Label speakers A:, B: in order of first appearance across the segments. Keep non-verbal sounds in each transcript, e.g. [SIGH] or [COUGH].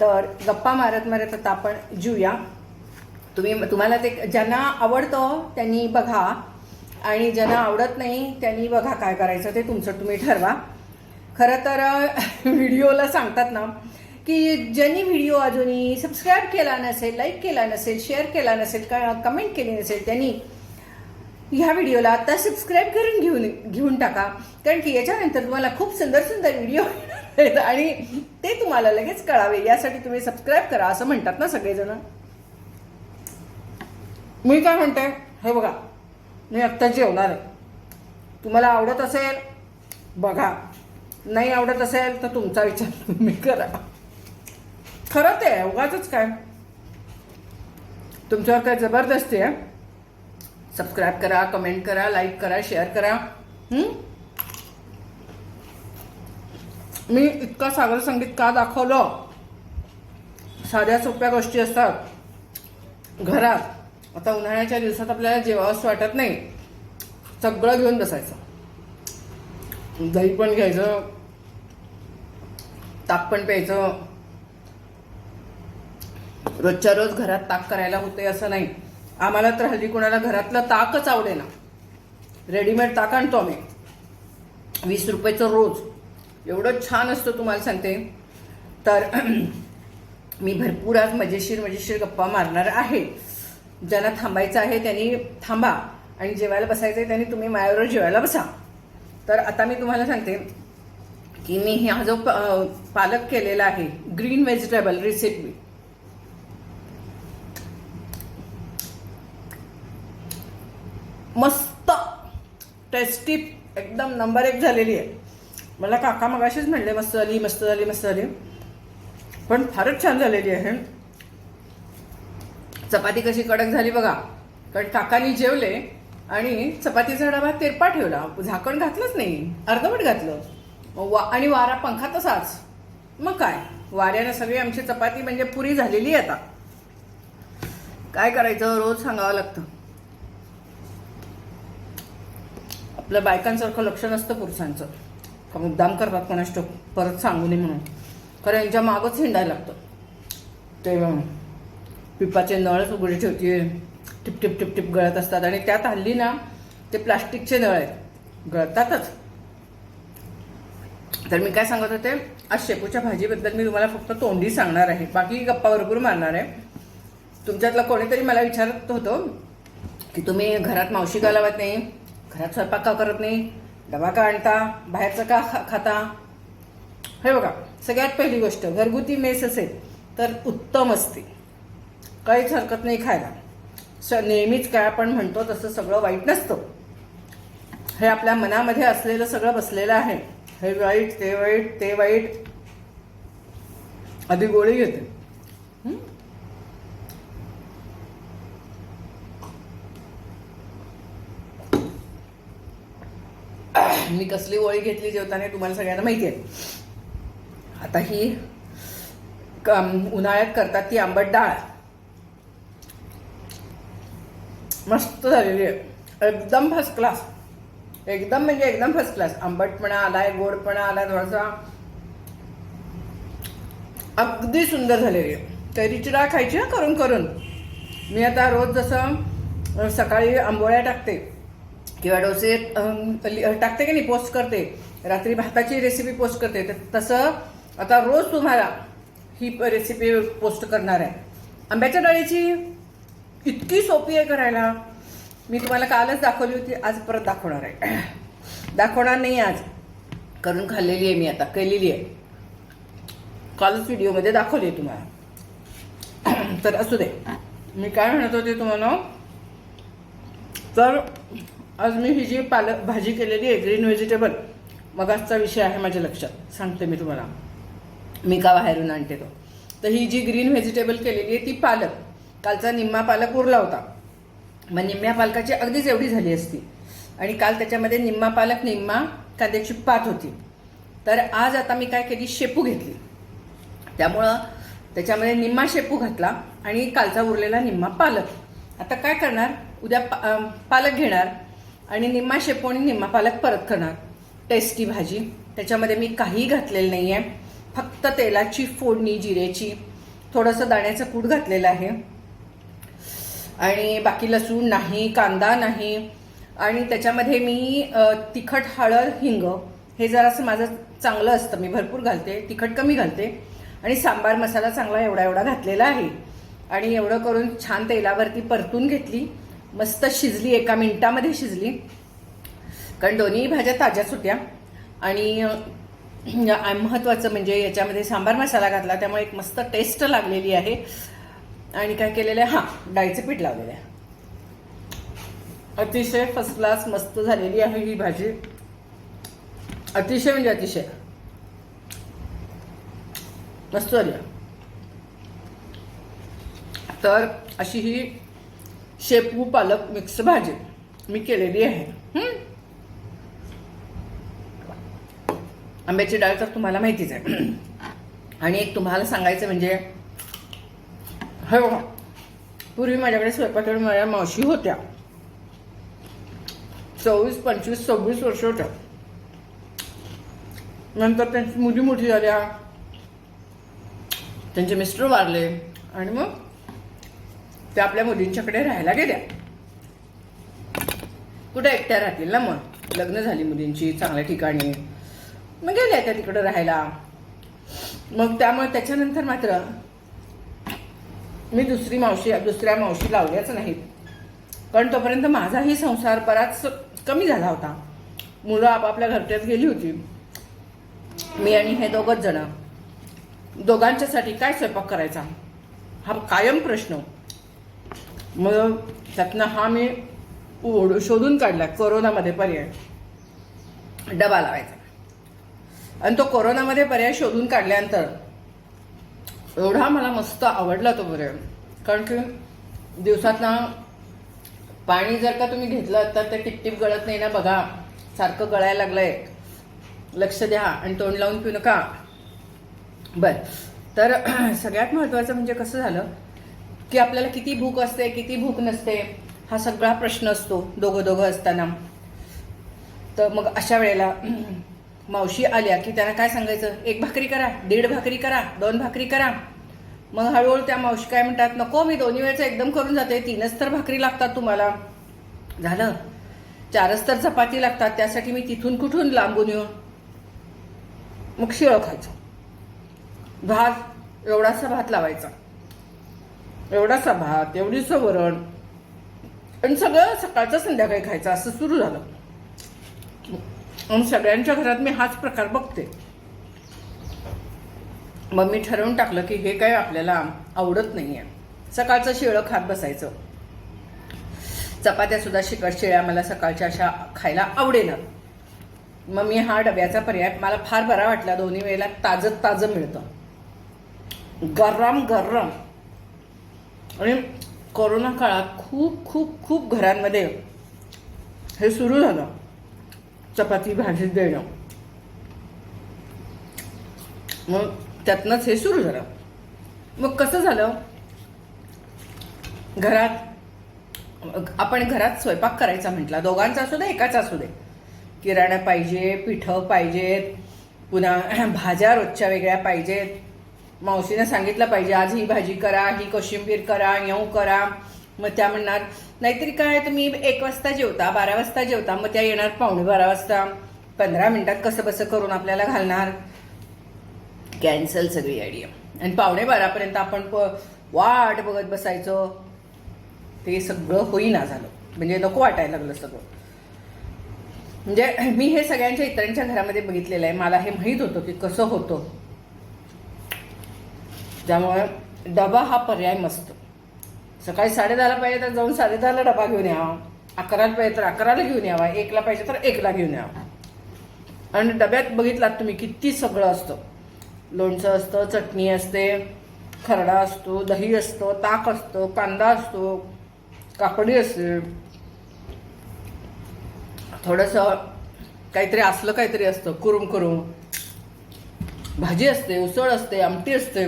A: तर गप्पा मारत मारत आता आपण जेऊया. तुम्ही तुम्हाला ते ज्यांना आवडतं त्यांनी बघा. आणि ज्यांना आवडत नाही त्यांनी बघा काय करायचं ते तुमचं तुम्ही ठरवा. खरं तर व्हिडिओला सांगतात ना की ज्यांनी व्हिडिओ अजूनही सबस्क्राईब केला नसेल लाईक केला नसेल शेअर केला नसेल का कमेंट केली नसेल त्यांनी ह्या व्हिडिओला आता सबस्क्राईब करून घेऊन घेऊन टाका. कारण की याच्यानंतर तुम्हाला खूप सुंदर सुंदर व्हिडिओ आहेत [LAUGHS] आणि ते तुम्हाला लगेच कळावे यासाठी तुम्ही सबस्क्राईब करा असं म्हणतात ना सगळेजण. मी काय म्हणते हे बघा मी आत्ता जेवणार आहे. तुम्हाला आवडत असेल बघा. नाही आवडत असेल तर तुमचा विचार तुम्ही करा. खरं ते उगाच काय. तुमच्यावर काय जबरदस्ती आहे? सबस्क्राईब करा कमेंट करा लाईक करा शेअर करा. मी इतका सागर संगीत का दाखवलं? साध्या सोप्या गोष्टी असतात. घरात आता उन्हाळ्याच्या दिवसात आपल्याला जेवावंच वाटत नाही. सगळं घेऊन बसायचं. दही पण घ्यायचं. ताक पण प्यायचं. रोजच्या रोज घरात ताक करायला होते असं नाही. आम्हाला तर हल्ली कोणाला घरातलं ताकच आवडेना. रेडीमेड ताक आणतो आम्ही. वीस रुपयाचं रोज. एवढं छान असतं तुम्हाला सांगते. तर मी भरपूर आज मजेशीर मजेशीर गप्पा मारणार आहे. ज्यांना थांबायचं आहे त्यांनी थांबा. आणि जेवायला बसायचं आहे त्यांनी तुम्ही मायावर जेवायला बसा. तर आता मी तुम्हाला सांगते की मी हा जो प- पालक केलेला आहे ग्रीन व्हेजिटेबल रेसिपी मस्त टेस्टी एकदम नंबर एक झालेली आहे. मला काका मगाशीच म्हणले मस्त झाली मस्त झाली मस्त झाली. पण फारच छान झालेली आहे. चपाती कशी कडक झाली बघा. कारण काकानी जेवले आणि चपातीचा डबा तेरपा ठेवला. झाकण घातलंच नाही. अर्धवट घातलं. वा आणि वारा पंखा तसाच. मग काय? वाऱ्यानं सगळी आमची चपाती म्हणजे पुरी झालेली आहे आता. काय करायचं? रोज सांगावं लागतं. आपल्या बायकांसारखं लक्ष नसतं पुरुषांचं. का मुद्दाम करतात कोणाष्ट परत सांगू नये म्हणून. खरं यांच्या मागच हिंडायला लागतं. ते पिपाचे नळच उघडे ठेवते. टिप टिप टिप टिप गळत असतात. आणि त्यात हल्ली ना ते प्लास्टिकचे नळ आहेत. गळतातच. तर मी काय सांगत होते? आज शेपूच्या भाजीबद्दल मी तुम्हाला फक्त तोंडी सांगणार आहे. बाकी गप्पा भरपूर मारणार आहे. तुमच्यातलं कोणीतरी मला विचारत होतं की तुम्ही घरात मावशी का लावत नाही घरात स्वयंपाक का करत नाही? डबा का आणता? बाहेरचं का खा खाता? हे बघा सगळ्यात पहिली गोष्ट घरगुती मेस असेल तर उत्तम असते. काहीच हरकत नाही खायला. स नेहमीच काय आपण म्हणतो तसं सगळं वाईट नसतं. हे आपल्या मनामध्ये असलेलं सगळं बसलेलं आहे. हे वाईट ते वाईट ते वाईट. आधी गोळी घेते. मी कसली गोळी घेतली जेवताना तुम्हाला सगळ्यांना माहिती आहे. आता ही कम- उन्हाळ्यात करतात ती आंबट डाळ. मस्त झालेली आहे. एकदम फर्स्ट क्लास एकदम म्हणजे एकदम फर्स्ट क्लास आंबटपणा आलाय गोडपणा आलाय थोडासा. अगदी सुंदर झालेली आहे. कैरीची डाळ खायची ना करून करून. मी आता रोज जसं सकाळी आंबोळ्या टाकते. किंवा डोसे लि- टाकते की नाही पोस्ट करते. रात्री भाताची रेसिपी पोस्ट करते. तर तसं आता रोज तुम्हाला ही रेसिपी पोस्ट करणार आहे. आंब्याच्या डाळीची इतकी सोपी आहे करायला. मी तुम्हाला कालच दाखवली होती आज परत दाखवणार आहे. [CLEARS THROAT] दाखवणार नाही आज. करून खाल्लेली आहे मी आता केलेली आहे. कालच व्हिडिओमध्ये दाखवली आहे तुम्हाला. [CLEARS THROAT] तर असू दे. मी काय म्हणत होते तुम्हाला? तर आज मी ही जी पालक भाजी केलेली आहे ग्रीन व्हेजिटेबल मगाचचा विषय आहे माझ्या लक्षात. सांगते मी तुम्हाला. मी का बाहेरून आणते तो? तर ही जी ग्रीन व्हेजिटेबल केलेली आहे ती पालक कालचा निम्मा पालक उरला होता. मग निम्म्या पालकाची अगदीच एवढी झाली असती. आणि काल त्याच्यामध्ये निम्मा पालक निम्मा कांद्याची पात होती. तर आज आता मी काय केली? शेपू घेतली. त्यामुळं त्याच्यामध्ये निम्मा शेपू घातला आणि कालचा उरलेला निम्मा पालक. आता काय करणार? उद्या पा पालक घेणार. आणि निम्मा शेपू आणि निम्मा पालक परत करणार. टेस्टी भाजी. त्याच्यामध्ये मी काही घातलेलं नाही आहे फक्त तेलाची फोडणी जिरेची. थोडंसं दाण्याचं कूट घातलेलं आहे. आणि बाकी लसूण नाही कांदा नाही. आणि त्याच्यामध्ये मी तिखट हळद हिंग. हे जरासं माझं चांगलं असतं. मी भरपूर घालते. तिखट कमी घालते. आणि सांबार मसाला चांगला एवढा एवढा घातलेला आहे. आणि एवढं करून छान तेलावरती परतून घेतली. मस्त शिजली एका मिनिटामध्ये शिजली. कारण दोन्ही भाज्या ताज्याच होत्या. आणि महत्त्वाचं म्हणजे याच्यामध्ये सांबार मसाला घातला त्यामुळे एक मस्त टेस्ट लागलेली आहे. आणि काय केलेलं आहे? हां डाळीचं पीठ लावलेलं आहे. अतिशय फर्स्ट क्लास मस्त झालेली आहे ही भाजी. अतिशय म्हणजे अतिशय. मस्त झाली. तर अशी ही शेपू पालक मिक्स भाजी. मी केलेली आहे. आंब्याची डाळ तर तुम्हाला माहितीच आहे. आणि एक तुम्हाला सांगायचं म्हणजे हो पूर्वी माझ्याकडे स्वयंपाकडे माझ्या मावशी होत्या. चोवीस पंचवीस सव्वीस वर्ष होत्या. नंतर त्यांची मुली मोठी झाल्या. त्यांचे मिस्टर वारले. आणि मग त्या आपल्या मुलींच्याकडे राहायला गेल्या. कुठे एकट्या राहतील ना मग? लग्न झाली मुलींची चांगल्या ठिकाणी. मग गेल्या त्या तिकडे राहायला. मग त्यामुळे त्याच्यानंतर मात्र मी दुसरी मावशी दुसऱ्या मावशी लावल्याच नाहीत. कारण तोपर्यंत माझाही संसार बराच कमी झाला होता. मुलं आपापल्या घरट्यात गेली होती. मी आणि हे दोघंच जण. दोघांच्यासाठी काय स्वयंपाक करायचा? हा कायम प्रश्न. मग त्यातनं हा मी ओढ शोधून काढला कोरोनामध्ये पर्याय. डबा लावायचा. आणि तो कोरोनामध्ये पर्याय शोधून काढल्यानंतर एवढा मला मस्त आवडला तो पर्याय. कारण की दिवसातना पाणी जर का तुम्ही घेतलं तर ते टिपटिप गळत नाही ना बघा. सारखं गळायला लागलंय. लक्ष द्या आणि तोंड लावून पिऊ नका. बर. तर [CLEARS THROAT] सगळ्यात महत्त्वाचं म्हणजे कसं झालं? की आपल्याला किती भूक असते किती भूक नसते हा सगळा प्रश्न असतो. दोघं दोघं असताना. तर मग अशा वेळेला [CLEARS THROAT] मावशी आल्या की त्यांना काय सांगायचं? एक भाकरी करा दीड भाकरी करा दोन भाकरी करा. मग हळूहळू त्या मावशी काय म्हणतात नको मी दोन्ही वेळचं एकदम करून जाते. तीनच तर भाकरी लागतात तुम्हाला. झालं. चारच तर चपाती लागतात त्यासाठी मी तिथून कुठून लांबून येऊन मग शिळं खायचं. भात एवढासा भात लावायचा. एवढासा भात एवढीचं वरण आणि सगळं सकाळचं संध्याकाळी खायचं असं सुरू झालं. आणि सगळ्यांच्या घरात मी हाच प्रकार बघते. मग मी ठरवून टाकलं की हे काय आपल्याला आवडत नाही आहे सकाळचं शिळं खात बसायचं. चपात्या सुद्धा शिकट शिळ्या मला सकाळच्या अशा खायला आवडेना. मग मी हा डब्याचा पर्याय मला फार बरा वाटला. दोन्ही वेळेला ताजं ताजं मिळतं. गरम गरम. आणि कोरोना काळात खूप खूप खूप घरांमध्ये हे सुरू झालं. चपाती भाजीत देणं. मग त्यातनंच हे सुरू झालं. मग कसं झालं? घरात आपण घरात स्वयंपाक करायचा म्हटला. दोघांचा असू दे एकाचा असू दे. किराणा पाहिजे पिठं पाहिजेत पुन्हा भाज्या रोजच्या वेगळ्या पाहिजेत. मावशीने सांगितलं पाहिजे आज ही भाजी करा ही कोशिंबीर करा येऊ करा. मग त्या म्हणणार नाहीतरी काय तुम्ही एक वाजता जेवता बारा वाजता जेवता मग त्या येणार पावणे बारा वाजता. पंधरा मिनिटात कसं बसं करून आपल्याला घालणार. कॅन्सल सगळी आयडिया आणि पावणे बारापर्यंत आपण प वाट बघत बसायचो. ते सगळं होईना झालं. म्हणजे नको वाटायला लागलं सगळं. म्हणजे मी हे सगळ्यांच्या इतरांच्या घरामध्ये बघितलेलं आहे. मला हे माहीत होतं की कसं होतं. त्यामुळे डबा हा पर्याय मस्त सकाळी साडेदहाला पाहिजे तर जाऊन साडेदहाला डबा घेऊन यावा. अकराला पाहिजे तर अकराला घेऊन यावा. एकला पाहिजे तर एकला घेऊन यावा. आणि डब्यात बघितलात तुम्ही किती सगळं असतं. लोणचं असतं चटणी असते खरडा असतो दही असतं ताक असतं कांदा असतो काकडी असते. थोडंसं काहीतरी असलं काहीतरी असतं. कुरुम कुरुम. भाजी असते उसळ असते आमटी असते.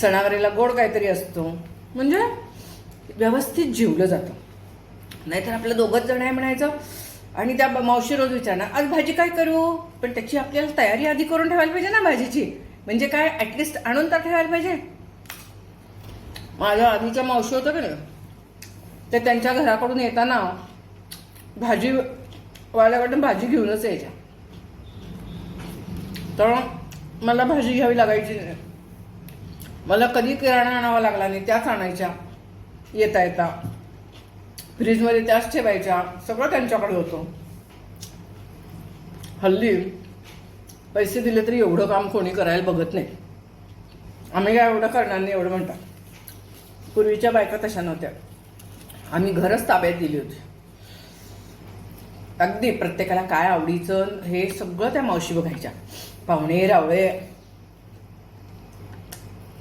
A: सणावारीला गोड काहीतरी असतो. म्हणजे व्यवस्थित जिवलं जातं. नाहीतर आपलं दोघंच जण आहे म्हणायचं. आणि त्या मावशी रोज विचारणार आज भाजी काय करू? पण त्याची आपल्याला तयारी आधी करून ठेवायला पाहिजे ना भाजीची. म्हणजे काय ऍटलिस्ट आणून तर ठेवायला पाहिजे. माझ्या आधीच्या मावशी होतं का नाही ते त्यांच्या घराकडून येताना भाजी वाल्याकडून भाजी घेऊनच यायच्या. तर मला भाजी घ्यावी लागायची नाही. मला कधी किराणा आणावा लागला नाही त्याच आणायच्या. येता येता. फ्रीजमध्ये त्याच ठेवायच्या. सगळं त्यांच्याकडे होतं. हल्ली पैसे दिले तरी एवढं काम कोणी करायला बघत नाही. आम्ही काय एवढं करणार नाही एवढं म्हणतात. पूर्वीच्या बायका तशा नव्हत्या. आम्ही घरच ताब्यात दिली होती. अगदी प्रत्येकाला काय आवडीचं हे सगळं त्या मावशी बघायच्या. पाहुणे रावळे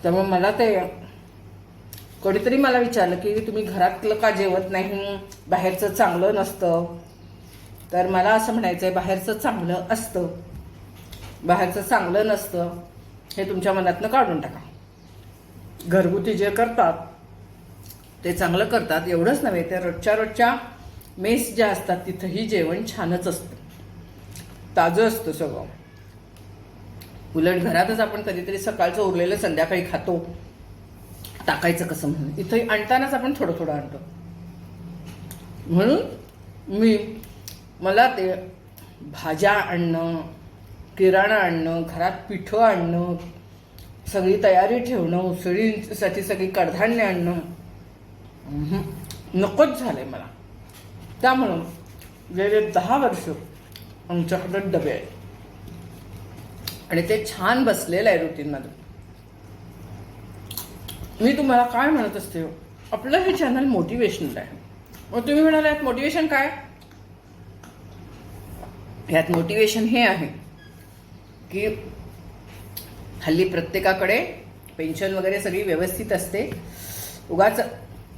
A: त्यामुळे मला ते कोणीतरी मला विचारलं की तुम्ही घरातलं का जेवत नाही? बाहेरचं चांगलं नसतं. तर मला असं म्हणायचं आहे बाहेरचं चांगलं असतं. बाहेरचं चांगलं नसतं हे तुमच्या मनातनं काढून टाका. घरगुती जे करतात ते चांगलं करतात. एवढंच नव्हे तर रोजच्या रोजच्या मेस ज्या असतात तिथंही जेवण छानच असतं. ताजं असतं सगळं. उलट घरातच आपण कधीतरी सकाळचं उरलेलं संध्याकाळी खातो. टाकायचं कसं म्हणून. इथं आणतानाच आपण थोडं थोडं आणतो. म्हणून मी मला ते भाज्या आणणं किराणा आणणं घरात पिठं आणणं सगळी तयारी ठेवणं उसळींसाठी सगळी कडधान्य आणणं नकोच झालं आहे मला. त्यामुळं गेले दहा वर्ष आमच्याकडे डबे आहेत. आणि ते छान बसलेलं आहे रुटीनमध्ये मी तुम्हाला काय म्हणत असते हो? आपलं हे चॅनल मोटिवेशनल आहे. मग तुम्ही म्हणालात मोटिवेशन काय? ह्यात मोटिवेशन हे आहे की हल्ली प्रत्येकाकडे पेन्शन वगैरे सगळी व्यवस्थित असते. उगाच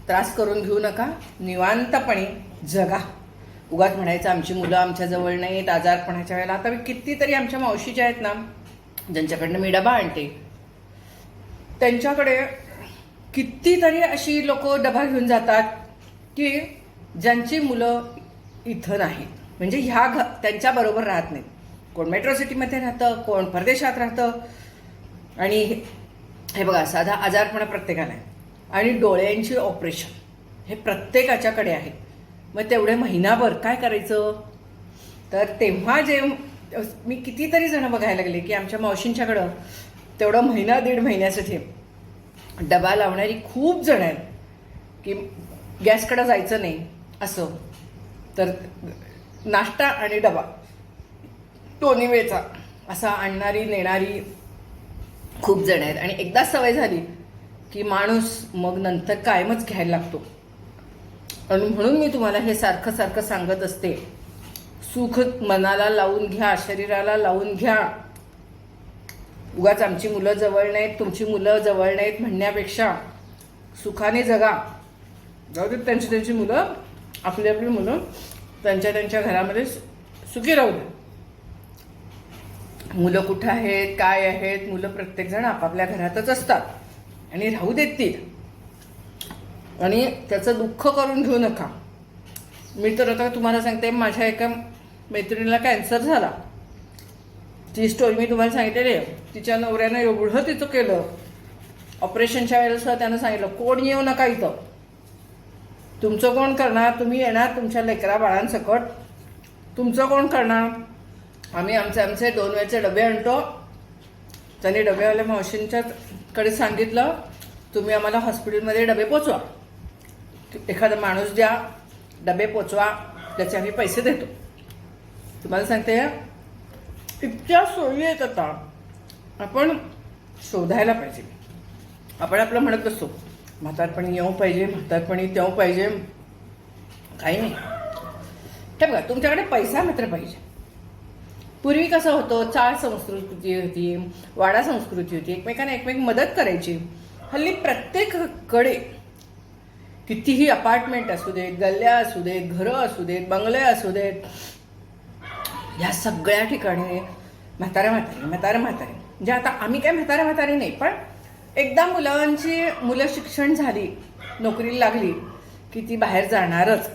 A: त्रास करून घेऊ नका निवांतपणे जगा. उगाच म्हणायचं आमची मुलं आमच्या जवळ नाहीत आजारपणाच्या वेळेला. आता कितीतरी आमच्या मावशीच्या आहेत ना ज्यांच्याकडनं मी डबा आणते. त्यांच्याकडे कितीतरी अशी लोक डबा घेऊन जातात की ज्यांची मुलं इथं नाहीत. म्हणजे ह्या घ त्यांच्याबरोबर राहत नाहीत. कोण मेट्रो सिटीमध्ये राहतं कोण परदेशात राहतं. आणि हे- बघा साधा आजारपणा प्रत्येकाला आहे. आणि डोळ्यांची ऑपरेशन हे प्रत्येकाच्याकडे आहे. मग तेवढे महिनाभर काय करायचं? तर तेव्हा जे मी कितीतरी जण बघायला लागले की आमच्या मावशींच्याकडं तेवढं महिना दीड महिन्यासाठी डबा लावणारी खूप जण आहेत की गॅसकडं जायचं नाही असं. तर नाश्ता आणि डबा दोन्ही वेळचा असा आणणारी नेणारी खूप जण आहेत. आणि एकदा सवय झाली की माणूस मग नंतर कायमच घ्यायला लागतो. आणि म्हणून मी तुम्हाला हे सारखं सारखं सांगत असते. सुख मनाला लावून घ्या शरीराला लावून घ्या. उगाच आमची मुलं जवळ नाहीत तुमची मुलं जवळ नाहीत म्हणण्यापेक्षा सुखाने जगा. जाऊ देत त्यांची त्यांची मुलं आपली आपली मुलं त्यांच्या त्यांच्या घरामध्ये सु- सुखी राहू दे मुलं कुठं आहेत काय आहेत मुलं प्रत्येकजण आपापल्या घरातच असतात. आणि राहू देत ती. आणि त्याचं दुःख करून घेऊ नका. मी तर आता तुम्हाला सांगते माझ्या एका मैत्रिणीला कॅन्सर झाला. ती स्टोरी मी तुम्हाला सांगितलेली आहे. तिच्या नवऱ्यानं एवढं तिचं केलं. ऑपरेशनच्या वेळेस त्यानं सांगितलं कोण येऊ नका इथं? तुमचं कोण करणार? तुम्ही येणार तुमच्या लेकरा बाळांसकट. तुमचं कोण करणार? आम्ही आमचे आमचे दोन वेळचे डबे आणतो. त्यांनी डबेवाल्या मावशींच्या कडे सांगितलं तुम्ही आम्हाला हॉस्पिटलमध्ये डबे पोचवा. एखादा माणूस द्या डबे पोचवा त्याचे आम्ही पैसे देतो. तुम्हाला सांगते इतक्या सोयी आहेत आता. आपण शोधायला पाहिजे. आपण आपलं म्हणत असतो म्हातारपणी येऊ पाहिजे म्हातारपणी तेव्हा पाहिजे. काही नाही. हे बघा तुमच्याकडे पैसा मात्र पाहिजे. पूर्वी कसं होतं चाळ संस्कृती होती वाडा संस्कृती होती एकमेकांना एकमेक मदत करायची. हल्ली प्रत्येककडे कितीही अपार्टमेंट असू देत गल्ल्या असू देत घरं असू देत बंगले असू देत ह्या सगळ्या ठिकाणी म्हाताऱ्या म्हातारे म्हातारे म्हातारे. म्हणजे आता आम्ही काय म्हाताऱ्या म्हातारे नाही पण एकदा मुलांची मुलं शिक्षण झाली नोकरीला लागली की ती बाहेर जाणारच.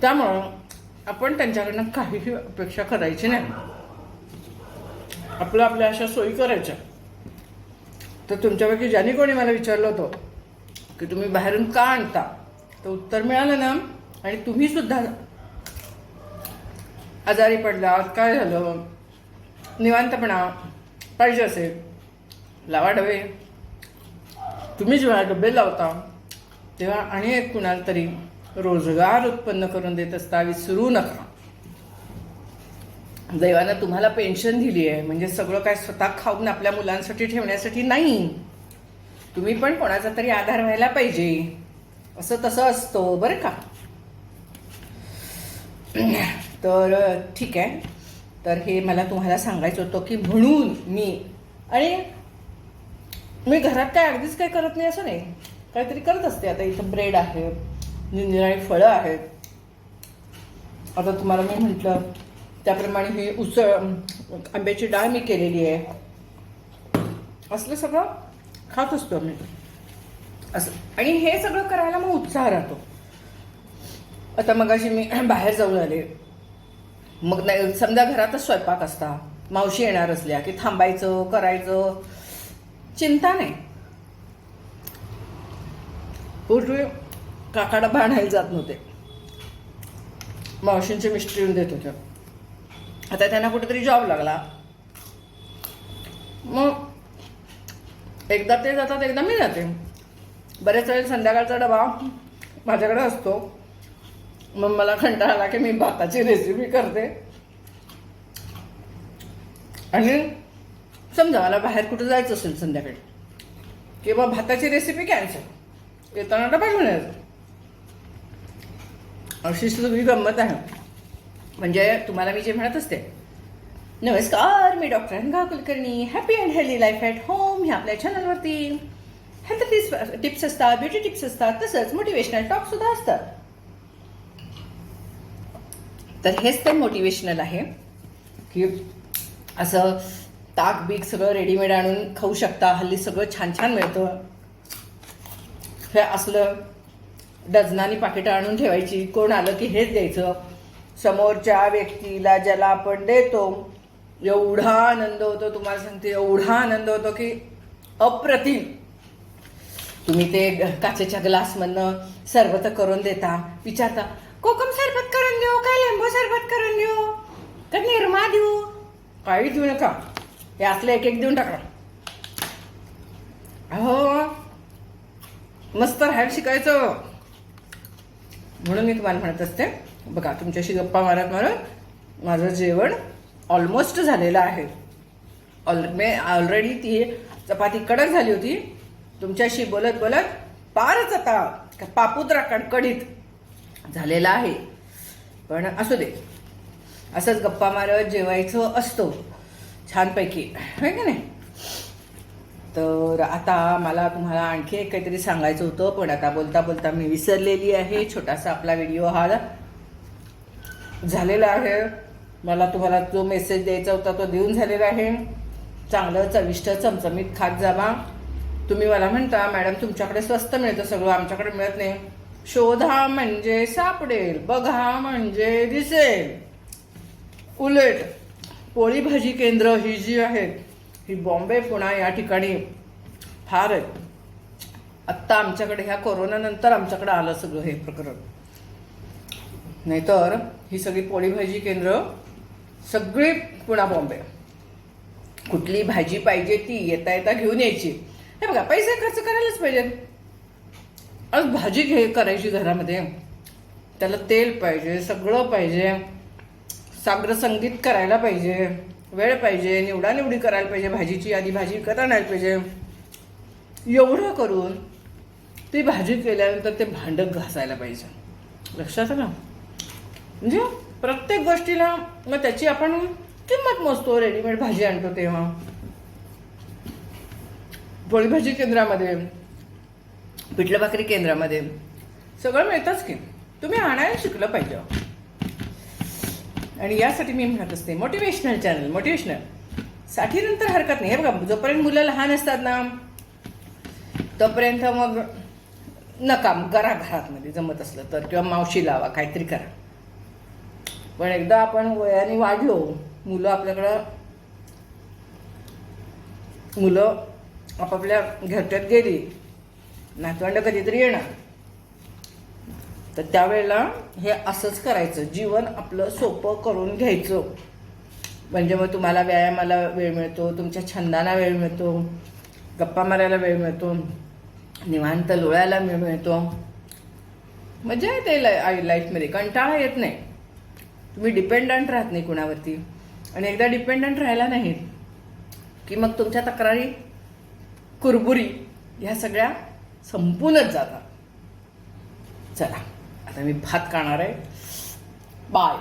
A: त्यामुळं आपण त्यांच्याकडनं काहीही अपेक्षा करायची नाही. आपलं आपल्या अशा सोयी करायच्या. तर तुमच्यापैकी ज्याने कोणी मला विचारलं होतं की तुम्ही बाहेरून का आणता? तर उत्तर मिळालं ना आणि तुम्ही सुद्धा आजारी पडलात काय झालं? निवांतपणा. पाहिजे असेल. लावा डबे. तुम्ही जेव्हा डबे लावता. तेव्हा आणि एक कुणाला तरी रोजगार उत्पन्न करून देत असता विसरू नका. दैवानं तुम्हाला पेन्शन दिली आहे. म्हणजे सगळं काय स्वतः खाऊन आपल्या मुलांसाठी ठेवण्यासाठी नाही. तुम्ही पण कोणाचा तरी आधार व्हायला पाहिजे. असं तसं असतं बरं का? तर ठीक आहे. तर हे मला तुम्हाला सांगायचं होतं की म्हणून मी आणि मी घरात काय अगदीच काय करत नाही असं नाही. काहीतरी करत असते. आता इथं ब्रेड आहे निरनिराळी फळं आहेत. आता तुम्हाला मी म्हटलं त्याप्रमाणे ही उसळ आंब्याची डाळ मी केलेली आहे. असलं सगळं खात असतो मी असं. आणि हे सगळं करायला मग उत्साह राहतो. आता मगाशी मी बाहेर जाऊन आले. मग नाही समजा घरातच स्वयंपाक असता मावशी येणार असल्या की थांबायचं करायचं चिंता नाही. पूर्वी काका डबा आणायला जात नव्हते. मावशींचे मिस्टर येऊन देत होते आता त्यांना कुठेतरी जॉब लागला. मग एकदा ते जातात एकदा मी जाते. बरेच वेळेस संध्याकाळचा डबा माझ्याकडे असतो. मग मला कंटाळा आला की मी भाताची रेसिपी करते. आणि समजा मला बाहेर कुठं जायचं असेल संध्याकाळी किंवा भाताची रेसिपी कॅन्सल येताना डबा घेऊन यायचं. अशी सगळी गंमत आहे. म्हणजे तुम्हाला मी जे म्हणत असते नमस्कार मी doctor Anagha Kulkarni happy and healthy life at home ह्या आपल्या चॅनलवरती हेल्थ टिप्स टिप्स असतात ब्युटी टिप्स असतात तसंच मोटिवेशनल टॉक सुद्धा असतात. तर हेच तर मोटिवेशनल आहे की असं ताक बीक सगळं रेडीमेड आणून खाऊ शकता हल्ली सगळं छान छान मिळतं. हे असलं डझनानी पाकिटं आणून ठेवायची कोण आलं की हेच द्यायचं. समोरच्या व्यक्तीला ज्याला आपण देतो एवढा आनंद होतो तुम्हाला सांगते एवढा आनंद होतो की अप्रतिम. तुम्ही ते काचेच्या ग्लासमधनं सरबत करून देता विचारता कोकम लिंबू सरबत करून देऊ का निरमा देऊ. काही देऊ नका. हे असलं एक एक देऊन टाका. हो मस्त राहायला शिकायचं. म्हणून मी तुम्हाला म्हणत असते बघा तुमच्याशी गप्पा मारत मारत माझं जेवण ऑलमोस्ट झालेलं आहे. ऑल मे ऑलरेडी ती चपाती कडक झाली होती. तुमच्याशी बोलत बोलत पारच आता पापुद्रा कडकडीत झालेला आहे. पण असू दे. असंच गप्पा मारत जेवायचं असतो. छानपैकी. आहे का नाही? तर आता मला तुम्हाला आणखी एक काहीतरी सांगायचं होतं पण आता बोलता बोलता मी विसरलेली आहे. छोटासा आपला व्हिडिओ हा झालेला आहे. मला तुम्हाला जो मेसेज द्यायचा होता तो देऊन झालेला आहे. चांगलं चविष्ट चमचमीत खात जावा. तुम्ही मला म्हणता मॅडम तुमच्याकडे स्वस्त मिळतं सगळं आमच्याकडे मिळत नाही. शोधा म्हणजे सापडेल बघा म्हणजे दिसेल. उलट पोळी भाजी केंद्र ही जी आहेत ही बॉम्बे पुणा या ठिकाणी फार आहेत आत्ता आमच्याकडे ह्या कोरोनानंतर आमच्याकडे आलं सगळं हे प्रकरण. नाहीतर ही सगळी पोळी भाजी केंद्र सगळी पुणा बॉम्बे. कुठली भाजी पाहिजे ती येता येता घेऊन यायची. हे बघा पैसे खर्च करायलाच पाहिजेत आज भाजी घे करायची घरामध्ये. त्याला तेल पाहिजे सगळं पाहिजे. साग्र संगीत करायला पाहिजे. वेळ पाहिजे निवडानिवडी करायला पाहिजे भाजीची आधी भाजी विकत आणायला पाहिजे. एवढं करून ती भाजी केल्यानंतर ते भांडं घासायला पाहिजे. लक्षात आलं? म्हणजे प्रत्येक गोष्टीला मग त्याची आपण किंमत मोजतो रेडीमेड भाजी आणतो तेव्हा. पोळी भाजी केंद्रामध्ये. पिठलं भाकरी केंद्रामध्ये. सगळं मिळतंच की. तुम्ही आणायला शिकलं पाहिजे. आणि यासाठी मी म्हणत असते मोटिवेशनल चॅनल मोटिवेशनलसाठी नंतर हरकत नाही. हे बघा जोपर्यंत मुलं लहान असतात ना तोपर्यंत मग नका करा घरातमध्ये जमत असलं तर. किंवा मावशी लावा काहीतरी करा. पण एकदा आपण वयाने वाढलो मुलं आपल्याकडं मुलं आपापल्या घरट्यात गेली नातवंड कधीतरी येणार. तर त्यावेळेला हे असंच करायचं. जीवन आपलं सोपं करून घ्यायचं. म्हणजे मग तुम्हाला व्यायामाला वेळ मिळतो तुमच्या छंदाला वेळ मिळतो गप्पा मारायला वेळ मिळतो निवांत लोळायला वेळ मिळतो. मजा येते लाई लाईफमध्ये कंटाळा येत नाही. तुम्ही डिपेंडंट राहत नाही कुणावरती. आणि एकदा डिपेंडंट राहिला नाहीत की मग तुमच्या तक्रारी कुरबुरी ह्या सगळ्या संपूनच जातात चला आता मी भात खाणार आहे. बाय